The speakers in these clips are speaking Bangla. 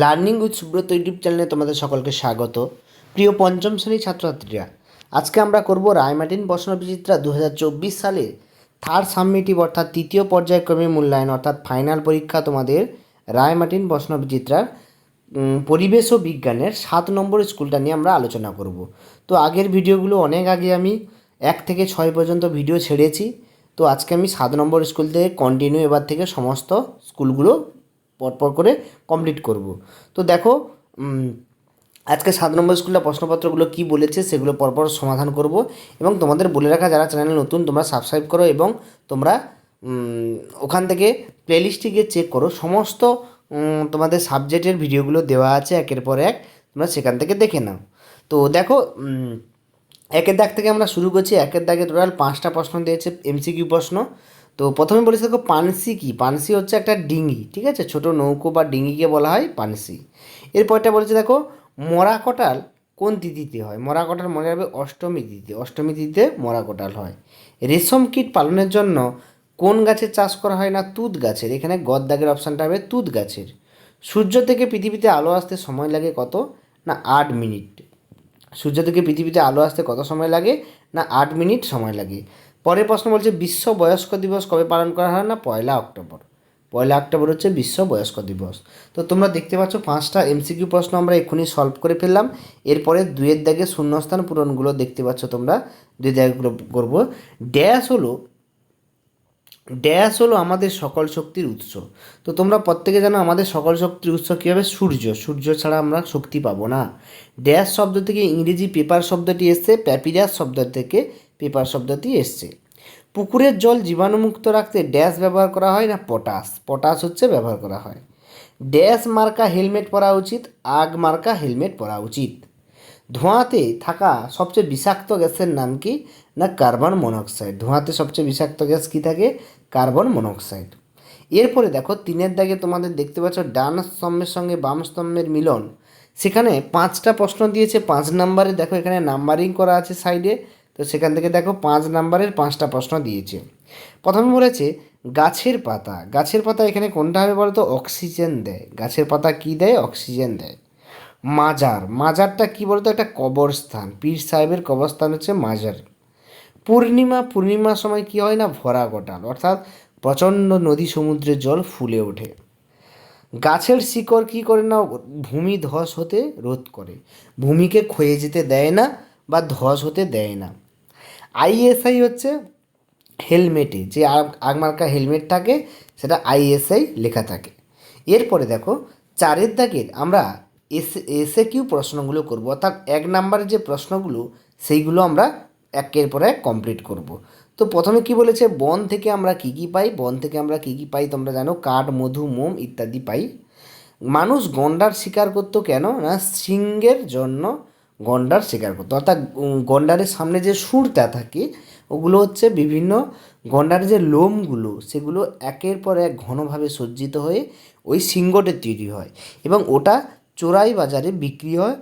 লার্নিং উইথ সুব্রত ইউটিউব চ্যানেলে তোমাদের সকলকে স্বাগত। প্রিয় পঞ্চম শ্রেণির ছাত্রছাত্রীরা, আজকে আমরা করব প্রশ্ন বিচিত্রা দু হাজার চব্বিশ সালে থার্ড সাবমিটিভ অর্থাৎ তৃতীয় পর্যায়ক্রমে মূল্যায়ন অর্থাৎ ফাইনাল পরীক্ষা তোমাদের রায়মার্টিন বিচিত্রার পরিবেশ ও বিজ্ঞানের সাত নম্বর স্কুলটা নিয়ে আমরা আলোচনা করব। তো আগের ভিডিওগুলো অনেক আগে আমি এক থেকে ছয় পর্যন্ত ভিডিও ছেড়েছি। তো আজকে আমি সাত নম্বর স্কুল থেকে কন্টিনিউ এবার থেকে সমস্ত স্কুলগুলো পরপর করে কমপ্লিট করব। তো দেখো আজকে সাত নম্বর স্কুলের প্রশ্নপত্রগুলো কি বলেছে সেগুলো পরপর সমাধান করব এবং তোমাদের বলে রাখা যারা চ্যানেল নতুন, তোমরা সাবস্ক্রাইব করো এবং তোমরা ওখান থেকে প্লেলিস্টে গিয়ে চেক করো। সমস্ত তোমাদের সাবজেক্টের ভিডিওগুলো দেওয়া আছে একের পর এক, তোমরা সেখান থেকে দেখে নাও। তো দেখো একের দাগ থেকে আমরা শুরু করছি। একের দাগে টোটাল পাঁচটা প্রশ্ন দিয়েছে এমসিকিউ প্রশ্ন। তো প্রথমে বলেছে দেখো, পানসি কি? পানসি হচ্ছে একটা ডিঙ্গি ঠিক আছে? ছোট নৌকো বা ডিঙ্গিকে বলা হয় পানসি। এরপরটা বলেছে দেখো মরা কটাল কোন তিথিতে হয়? মরা কটাল মনে রাখবে অষ্টমী তিথি। অষ্টমী তিথিতে মরা কটাল হয়। রেশম কীট পালনের জন্য কোন গাছের চাষ করা হয় না? তুত গাছের। এখানে গদ দাগের অপশানটা হবে তুত গাছের। সূর্য থেকে পৃথিবীতে আলো আসতে সময় লাগে কত? না, আট মিনিট। সূর্য থেকে পৃথিবীতে আলো আসতে কত সময় লাগে? না, আট মিনিট সময় লাগে। পরের প্রশ্ন বলছে, বিশ্ব বয়স্ক দিবস কবে পালন করা হয় না? পয়লা অক্টোবর। পয়লা অক্টোবর হচ্ছে বিশ্ব বয়স্ক দিবস। তো তোমরা দেখতে পাচ্ছ, পাঁচটা এমসিকিউ প্রশ্ন আমরা এক্ষুনি সলভ করে ফেললাম। এরপরে দুয়ের দাগে শূন্যস্থান পূরণগুলো দেখতে পাচ্ছ তোমরা, দুই দাগগুলো করব ড্যাশ হলো ড্যাশ হলো আমাদের সকল শক্তির উৎস। তো তোমরা প্রত্যেকে জানো আমাদের সকল শক্তির উৎস কী হবে সূর্য। সূর্য ছাড়া আমরা শক্তি পাবো না। ড্যাশ শব্দ থেকে ইংরেজি পেপার শব্দটি এসছে, প্যাপিরাস শব্দ থেকে পেপার শব্দটি এসছে। পুকুরের জল জীবাণুমুক্ত রাখতে ড্যাশ ব্যবহার করা হয় না পটাশ? পটাশ হচ্ছে ব্যবহার করা হয়। ড্যাশ মার্কা হেলমেট পরা উচিত, আগ মার্কা হেলমেট পরা উচিত। ধোঁয়াতে থাকা সবচেয়ে বিষাক্ত গ্যাসের নাম কি না কার্বন মনোক্সাইড? ধোঁয়াতে সবচেয়ে বিষাক্ত গ্যাস কি থাকে? Carbon monoxide. এরপরে দেখো, তিনের দাগে তোমাদের দেখতে পাচ্ছ ডান স্তম্ভের সঙ্গে বাম স্তম্ভের মিলন। সেখানে পাঁচটা প্রশ্ন দিয়েছে, পাঁচ নাম্বারে দেখো এখানে নাম্বারিং করা আছে সাইডে। তো সেখান থেকে দেখো পাঁচ নাম্বারের পাঁচটা প্রশ্ন দিয়েছে। প্রথমে বলেছে, গাছের পাতা গাছের পাতা এখানে কোনটা হবে বলতো? অক্সিজেন দেয়। গাছের পাতা কি দেয়? অক্সিজেন দেয়। মাজার, মাজারটা কি বলতো? একটা কবরস্থান। পীর সাহেবের কবরস্থান হচ্ছে মাজার। পূর্ণিমা, পূর্ণিমার সময় কি হয় না? ভরা গোটাল। অর্থাৎ প্রচণ্ড নদী সমুদ্রের জল ফুলে ওঠে। গাছের শিকড় কী করে না? ভূমি ধস হতে রোধ করে। ভূমিকে ক্ষয়ে যেতে দেয় না বা ধস হতে দেয় না। আইএসআই হচ্ছে হেলমেটে যে আগ- আগমার্কা হেলমেট থাকে, সেটা আইএসআই লেখা থাকে। এরপরে দেখো, চারের দাগের আমরা এসে এসে কিউ প্রশ্নগুলো করব, অর্থাৎ এক নাম্বারের যে প্রশ্নগুলো, সেইগুলো আমরা একের পর এক কমপ্লিট করব। তো প্রথমে কি বলেছে, বন থেকে আমরা কী কী পাই? বন থেকে আমরা কী কী পাই তোমরা জানো? কাঠ, মধু, মোম ইত্যাদি পাই। মানুষ গন্ডার শিকার করতো কেন? না, সিংহের জন্য গন্ডার শিকার করতো। অর্থাৎ গন্ডারের সামনে যে সুরটা থাকে, ওগুলো হচ্ছে বিভিন্ন গন্ডারের যে লোমগুলো, সেগুলো একের পর এক ঘনভাবে সজ্জিত হয়ে ওই সিংহটে তৈরি হয় এবং ওটা চোরাই বাজারে বিক্রি হয়,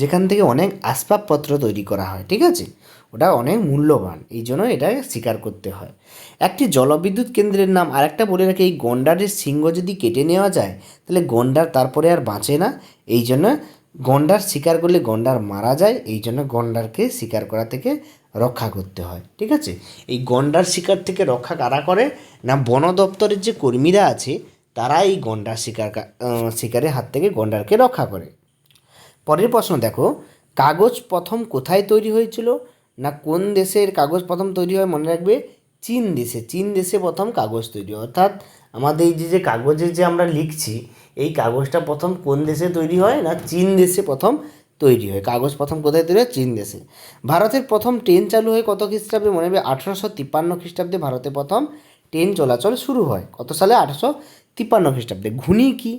যেখান থেকে অনেক আসবাবপত্র তৈরি করা হয়, ঠিক আছে? ওটা অনেক মূল্যবান, এই জন্য এটা স্বীকার করতে হয়। একটি জলবিদ্যুৎ কেন্দ্রের নাম আরেকটা বলে রাখি, এই গন্ডারের সিংহ যদি কেটে নেওয়া যায়, তাহলে গন্ডার তারপরে আর বাঁচে না, এই জন্য গন্ডার শিকার করলে গন্ডার মারা যায়, এই জন্য গন্ডারকে শিকার করা থেকে রক্ষা করতে হয়, ঠিক আছে? এই গন্ডার শিকার থেকে রক্ষা কারা করে? না, বন দপ্তরের যে কর্মীরা আছে তারা এই গন্ডার শিকার শিকারের হাত থেকে গন্ডারকে রক্ষা করে। পরের প্রশ্ন দেখো, কাগজ প্রথম কোথায় তৈরি হয়েছিল? না, কোন দেশের কাগজ প্রথম তৈরি হয় মনে রাখবে? চীন দেশে। চীন দেশে প্রথম কাগজ তৈরি হয়। অর্থাৎ আমাদের এই যে যে কাগজে যে আমরা লিখছি এই কাগজটা প্রথম কোন দেশে তৈরি হয় না চীন দেশে প্রথম তৈরি হয়? কাগজ প্রথম কোথায় তৈরি হয়? চীন দেশে। ভারতের প্রথম ট্রেন চালু হয় কত খ্রিস্টাব্দে? মনে হবে আঠারোশো তিপ্পান্ন খ্রিস্টাব্দে ভারতে প্রথম ট্রেন চলাচল শুরু হয়। কত সালে? আঠারোশো তিপ্পান্ন খ্রিস্টাব্দে। ঘুনি কি?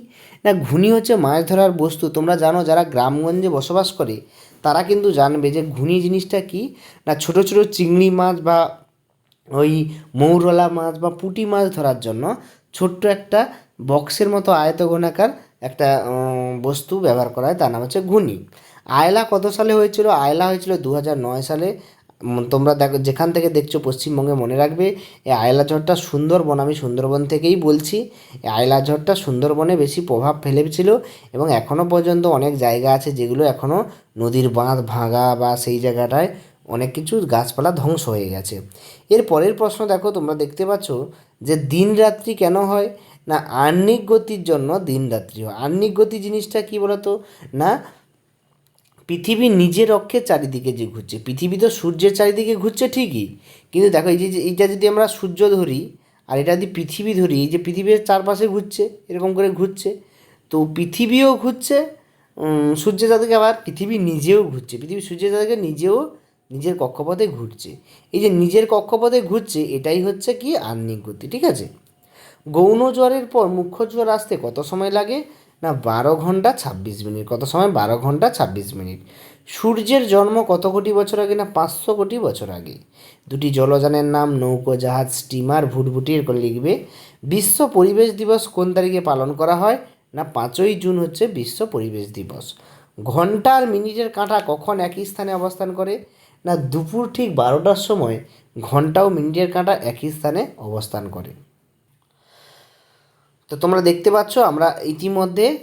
না ঘুনি হচ্ছে মাছ ধরার বস্তু। তোমরা জানো যারা গ্রামগঞ্জে বসবাস করে, তারা কিন্তু জানবে যে ঘুনি জিনিসটা কি? না, ছোট ছোট চিংড়ি মাছ বা ওই মৌরলা মাছ বা পুঁটি মাছ ধরার জন্য ছোট্ট একটা বক্সের মতো আয়তঘনাকার একটা বস্তু ব্যবহার করা হয়, তার নাম হচ্ছে ঘুনি আয়লা কত সালে হয়েছিল? আয়লা হয়েছিল দু সালে। তোমরা দেখো, যেখান থেকে দেখছ পশ্চিমবঙ্গে মনে রাখবে এই আয়লা ঝড়টা সুন্দরবন, আমি সুন্দরবন থেকেই বলছি আয়লা ঝড়টা সুন্দরবনে বেশি প্রভাব ফেলেছিল এবং এখনও পর্যন্ত অনেক জায়গা আছে যেগুলো এখনও নদীর বাঁধ ভাঙা বা সেই জায়গাটায় অনেক কিছু গাছপালা ধ্বংস হয়ে গেছে। এর পরের প্রশ্ন দেখো, তোমরা দেখতে পাচ্ছ যে দিন রাত্রি কেন হয়? না, আহ্নিক গতির জন্য দিন রাত্রি হয়। আহ্নিক গতি জিনিসটা কী বলতো? না, পৃথিবী নিজের অক্ষের চারিদিকে যে ঘুরছে, পৃথিবী তো সূর্যের চারিদিকে ঘুরছে ঠিকই, কিন্তু দেখো এই যে এইটা যদি আমরা সূর্য ধরি, আর এটা যদি পৃথিবী ধরি, এই যে পৃথিবীর চারপাশে ঘুরছে, এরকম করে ঘুরছে, তো পৃথিবীও ঘুরছে সূর্যের চারদিকে আবার পৃথিবী নিজেও ঘুরছে, পৃথিবী সূর্যের চারদিকে নিজেও নিজের কক্ষপথে ঘুরছে। এই যে নিজের কক্ষপথে ঘুরছে, এটাই হচ্ছে কি আহ্নিক গতি, ঠিক আছে? গৌণ জ্বরের পর মুখ্য জ্বর আসতে কত সময় লাগে? না, বারো ঘণ্টা ছাব্বিশ মিনিট। কত সময়? বারো ঘণ্টা ছাব্বিশ মিনিট। সূর্যের জন্ম কত কোটি বছর আগে না, পাঁচশো কোটি বছর আগে? দুটি জলযানের নাম নৌকো, জাহাজ, স্টিমার ভুটভুটি করে লিখবে। বিশ্ব পরিবেশ দিবস কোন তারিখে পালন করা হয়? না, পাঁচই জুন হচ্ছে বিশ্ব পরিবেশ দিবস। ঘণ্টা আর মিনিটের কাঁটা কখন একই স্থানে অবস্থান করে? না, দুপুর ঠিক বারোটার সময় ঘণ্টা ও মিনিটের কাঁটা একই স্থানে অবস্থান করে। তো তোমরা দেখতে পাচ্ছ, আমরা ইতিমধ্যে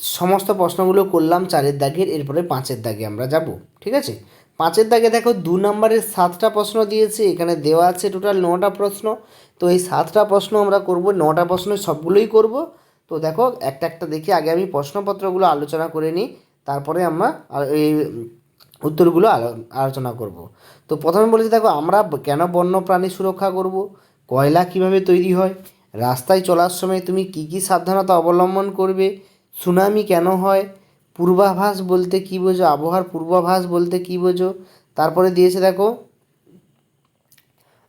সমস্ত প্রশ্নগুলো করলাম চারের দাগের, এরপরে পাঁচের দাগে আমরা যাব, ঠিক আছে? পাঁচের দাগে দেখো দু নম্বরের সাতটা প্রশ্ন দিয়েছে, এখানে দেওয়া আছে টোটাল নটা প্রশ্ন, তো এই সাতটা প্রশ্ন আমরা করব, নটা প্রশ্ন সবগুলোই করব। তো দেখো, একটা একটা দেখে আগে আমি প্রশ্নপত্রগুলো আলোচনা করে নিই, তারপরে আমরা এই উত্তরগুলো আলো- আলোচনা করব। তো প্রথমে বলেছি দেখো, আমরা কেন বন্য প্রাণী সুরক্ষা করব? কয়লা কীভাবে তৈরি হয়? রাস্তায় চলার সময় তুমি কি কি সাবধানতা অবলম্বন করবে? সুনামি কেন হয়? পূর্বাভাস বলতে কী বোঝো? আবহাওয়ার পূর্বাভাস বলতে কী বোঝো? তারপরে দিয়েছে দেখো,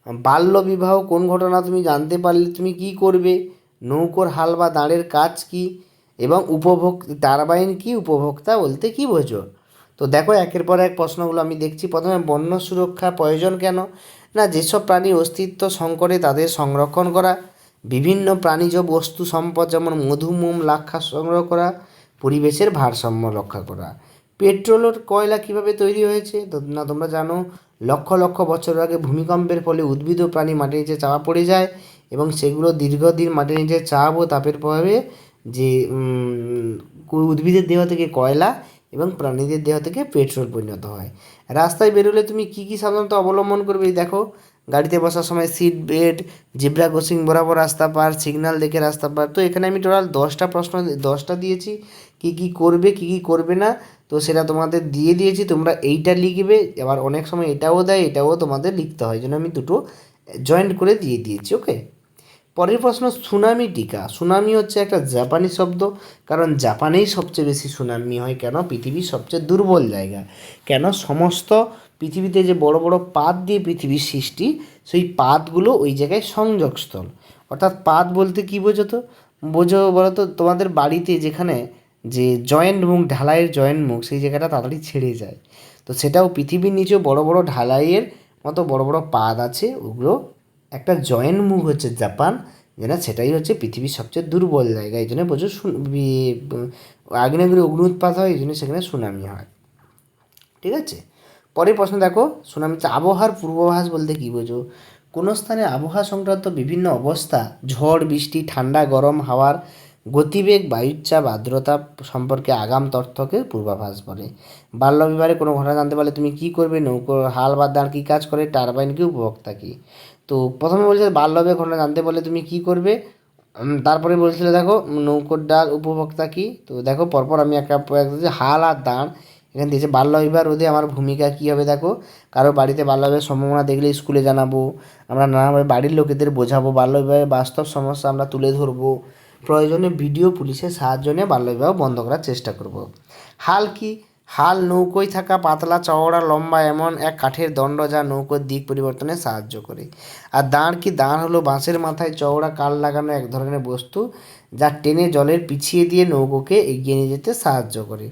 বাল্য বিবাহ কোন ঘটনা তুমি জানতে পারলে? তুমি কি করবে? নৌকোর হাল বা দাঁড়ের কাজ কি? এবং উপভোগ টারবাইন কি? উপভোক্তা বলতে কি বোঝো? তো দেখো, একের পর এক প্রশ্নগুলো আমি দেখছি। প্রথমে বন্য সুরক্ষা প্রয়োজন কেন? না, যেসব প্রাণী অস্তিত্ব সংকটে তাদের সংরক্ষণ করা বিভিন্ন প্রাণীজ বস্তু সম্পদ যেমন মধু, মোম, লাক্ষা সংগ্রহ করা, পরিবেশের ভারসাম্য রক্ষা করা। পেট্রোল ও কয়লা কীভাবে তৈরি হয়েছে? না, তোমরা জানো, লক্ষ লক্ষ বছর আগে ভূমিকম্পের ফলে উদ্ভিদ ও প্রাণী মাটির নিচে চাপা পড়ে যায় এবং সেগুলো দীর্ঘদিন মাটির নিচে চাপ ও তাপের প্রভাবে যে উদ্ভিদের দেহ থেকে কয়লা এবং প্রাণীদের দেহ থেকে পেট্রোল পরিণত হয়। রাস্তায় বেরোলে তুমি কী কী সাধারণত অবলম্বন করবে? দেখো গাড়িতে বসার সময় সিট বেড জিব্রা ক্রসিং বরাবর রাস্তা পার সিগন্যাল দেখে রাস্তা পার। তো এখানে আমি টোটাল দশটা প্রশ্ন, দশটা দিয়েছি। কী কী করবে, কী কী করবে না, তো সেটা তোমাদের দিয়ে দিয়েছি। তোমরা এইটা লিখবে, আবার অনেক সময় এটাও দেয়, এটাও তোমাদের লিখতে হয়। জন্য আমি দুটো জয়েন্ট করে দিয়ে দিয়েছি ওকে পরের প্রশ্ন সুনামি টিকা। সুনামি হচ্ছে একটা জাপানি শব্দ, কারণ জাপানেই সবচেয়ে বেশি সুনামি হয় কেন? পৃথিবীর সবচেয়ে দুর্বল জায়গা। কেন? সমস্ত পৃথিবীতে যে বড় বড় পাত দিয়ে পৃথিবীর সৃষ্টি, সেই পাতগুলো ওই জায়গায় সংযোগস্থল। অর্থাৎ পাত বলতে কী বোঝো তো বোঝো বলো তো তোমাদের বাড়িতে যেখানে যে জয়েন্ট মুখ, ঢালাইয়ের জয়েন্ট মুখ, সেই জায়গাটা তাড়াতাড়ি ছেড়ে যায়। তো সেটাও পৃথিবীর নিচেও বড় বড় ঢালাইয়ের মতো বড় বড় পাত আছে, ওগুলো একটা জয়েন্ট মুখ হচ্ছে জাপান যেটা সেটাই হচ্ছে পৃথিবীর সবচেয়ে দুর্বল জায়গা। এই জন্য প্রচুর আগ্নেয়গিরি অগ্নি উৎপাত হয়, এই জন্য সেখানে সুনামি হয়। ঠিক আছে? পরের প্রশ্ন দেখো সুনামিতে আবহাওয়ার পূর্বাভাস বলতে কী বোঝো? কোনো স্থানে আবহাওয়া সংক্রান্ত বিভিন্ন অবস্থা, ঝড়, বৃষ্টি, ঠান্ডা, গরম, হাওয়ার গতিবেগ, বায়ুচাপ, আর্দ্রতা সম্পর্কে আগাম তথ্যকে পূর্বাভাস বলে। বাল্য বিবাহে কোনো ঘটনা জানতে পারলে তুমি কি করবে? নৌকো, হাল বা দাঁড় কী কাজ করে? টারবাইন কি উপভোক্তা কি? তো প্রথমে বলছে বাল্য বিবাহের ঘটনা জানতে পারলে তুমি কি করবে? তারপরে বলছিল দেখো, নৌকোর ডাল উপভোক্তা কি? তো দেখো, পরপর আমি একটা হাল আর দাঁড় এখানে দিয়েছে, বাল্য বিবাহ রোধে আমার ভূমিকা কী হবে দেখো? কারও বাড়িতে বাল্য বিবাহের সম্ভাবনা দেখলে স্কুলে জানাব। আমরা নানাভাবে বাড়ির লোকেদের বোঝাবো। বাল্য বিবাহের বাস্তব সমস্যা আমরা তুলে ধরবো। প্রয়োজনে ভিডিও পুলিশের সাহায্য নিয়ে বাল্য বিবাহ বন্ধ করার চেষ্টা করব। হাল কি? হাল নৌকোয় থাকা পাতলা, চওড়া, লম্বা এমন এক কাঠের দণ্ড যা নৌকোর দিক পরিবর্তনে সাহায্য করে। আর দাঁড় কি? দাঁড় হলো বাঁশের মাথায় চওড়া কাল লাগানো এক ধরনের বস্তু যা টেনে জলের পিছিয়ে দিয়ে নৌকোকে এগিয়ে নিয়ে যেতে সাহায্য করে।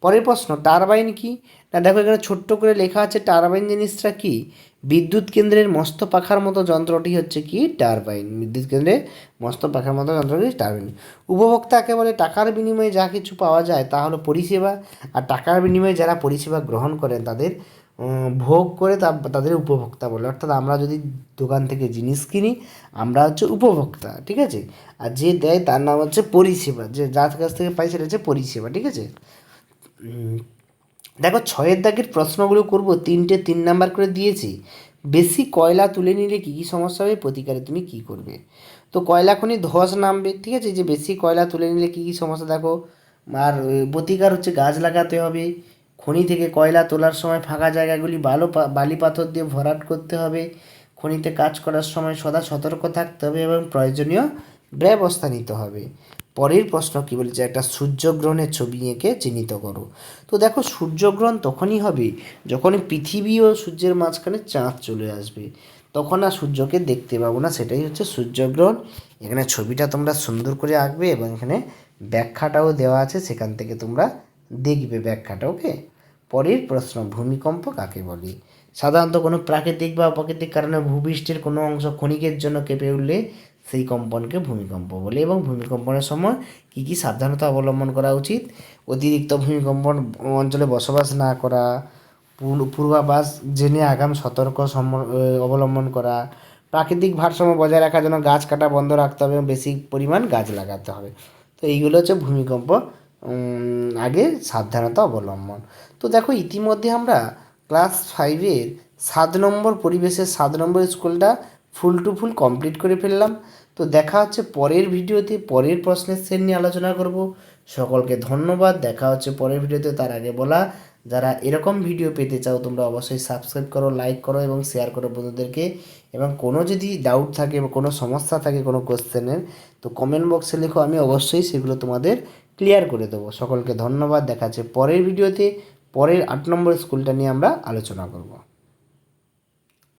পরের প্রশ্ন, টারবাইন কি? না, দেখো এখানে ছোট্ট করে লেখা আছে, টারবাইন জিনিসটা কি? বিদ্যুৎ কেন্দ্রের মস্ত পাখার মতো যন্ত্রটি হচ্ছে কি? টারবাইন। বিদ্যুৎ কেন্দ্রে মস্ত পাখার মতো যন্ত্রটি টারবাইন। উপভোক্তা একেবারে টাকার বিনিময়ে যা কিছু পাওয়া যায় তা হলো পরিষেবা, আর টাকার বিনিময়ে যারা পরিষেবা গ্রহণ করেন তাদের ভোগ করে তা- তাদের উপভোক্তা বলে। অর্থাৎ আমরা যদি দোকান থেকে জিনিস কিনি, আমরা হচ্ছে উপভোক্তা, ঠিক আছে? আর যে দেয় তার নাম হচ্ছে পরিষেবা। যে যার কাছ থেকে পাই সেটা হচ্ছে পরিষেবা, ঠিক আছে? দেখো ছয়ের দাগের প্রশ্নগুলো করব, তিনটে তিন নাম্বার করে দিয়েছি। বেশি কয়লা তুলে নিলে কী কী সমস্যা হবে? প্রতিকারে তুমি কি করবে? তো কয়লা খনি ধস নামবে, ঠিক আছে? যে বেশি কয়লা তুলে নিলে কী কী সমস্যা? দেখো, আর প্রতিকার হচ্ছে গাছ লাগাতে হবে। খনি থেকে কয়লা তোলার সময় ফাঁকা জায়গাগুলি বালো বালি পাথর দিয়ে ভরাট করতে হবে। খনিতে কাজ করার সময় সদা সতর্ক থাকতে হবে এবং প্রয়োজনীয় ব্যবস্থা নিতে হবে। পরের প্রশ্ন কি বলেছে একটা সূর্যগ্রহণের ছবি এঁকে চিহ্নিত করো। তো দেখো সূর্যগ্রহণ তখনই হবে যখন পৃথিবী ও সূর্যের মাঝখানে চাঁদ চলে আসবে। তখন আর সূর্যকে দেখতে পাবো না, সেটাই হচ্ছে সূর্যগ্রহণ। এখানে ছবিটা তোমরা সুন্দর করে আঁকবে এবং এখানে ব্যাখ্যাটাও দেওয়া আছে, সেখান থেকে তোমরা দেখবে ব্যাখ্যাটা, ওকে? পরের প্রশ্ন, ভূমিকম্প কাকে বলে? সাধারণত কোনো প্রাকৃতিক বা অপ্রাকৃতিক কারণে ভূপৃষ্ঠের কোনো অংশ ক্ষণিকের জন্য কেঁপে উঠলে সেই কম্পনকে ভূমিকম্প বলে। এবং ভূমিকম্পনের সময় কী কী সাবধানতা অবলম্বন করা উচিত? অতিরিক্ত ভূমিকম্পন অঞ্চলে বসবাস না করা পূর্ব- পূর্বাভাস জেনে আগাম সতর্ক অবলম্বন করা, প্রাকৃতিক ভারসাম্য বজায় রাখার জন্য গাছ কাটা বন্ধ রাখতে হবে এবং বেশি পরিমাণ গাছ লাগাতে হবে। তো এইগুলো হচ্ছে ভূমিকম্প আগে সাবধানতা অবলম্বন। তো দেখো, ইতিমধ্যে আমরা ক্লাস ফাইভের সাত নম্বর পরিবেশের সাত নম্বর স্কুলটা ফুল টু ফুল কমপ্লিট করে ফেললাম। তো দেখা হচ্ছে পরের ভিডিওতে, পরের প্রশ্নের সেট নিয়ে আলোচনা করব। সকলকে ধন্যবাদ। দেখা হচ্ছে পরের ভিডিওতে। তার আগে বলা, যারা এরকম ভিডিও পেতে চাও, তোমরা অবশ্যই সাবস্ক্রাইব করো লাইক করো এবং শেয়ার করো বন্ধুদেরকে। এবং কোনো যদি ডাউট থাকে বা কোনো সমস্যা থাকে কোনো কোশ্চেনের তো কমেন্ট বক্সে লেখো। আমি অবশ্যই সেগুলো তোমাদের ক্লিয়ার করে দেবো। সকলকে ধন্যবাদ। দেখা হচ্ছে পরের ভিডিওতে। পরের আট নম্বর স্কুলটা নিয়ে আমরা আলোচনা করব।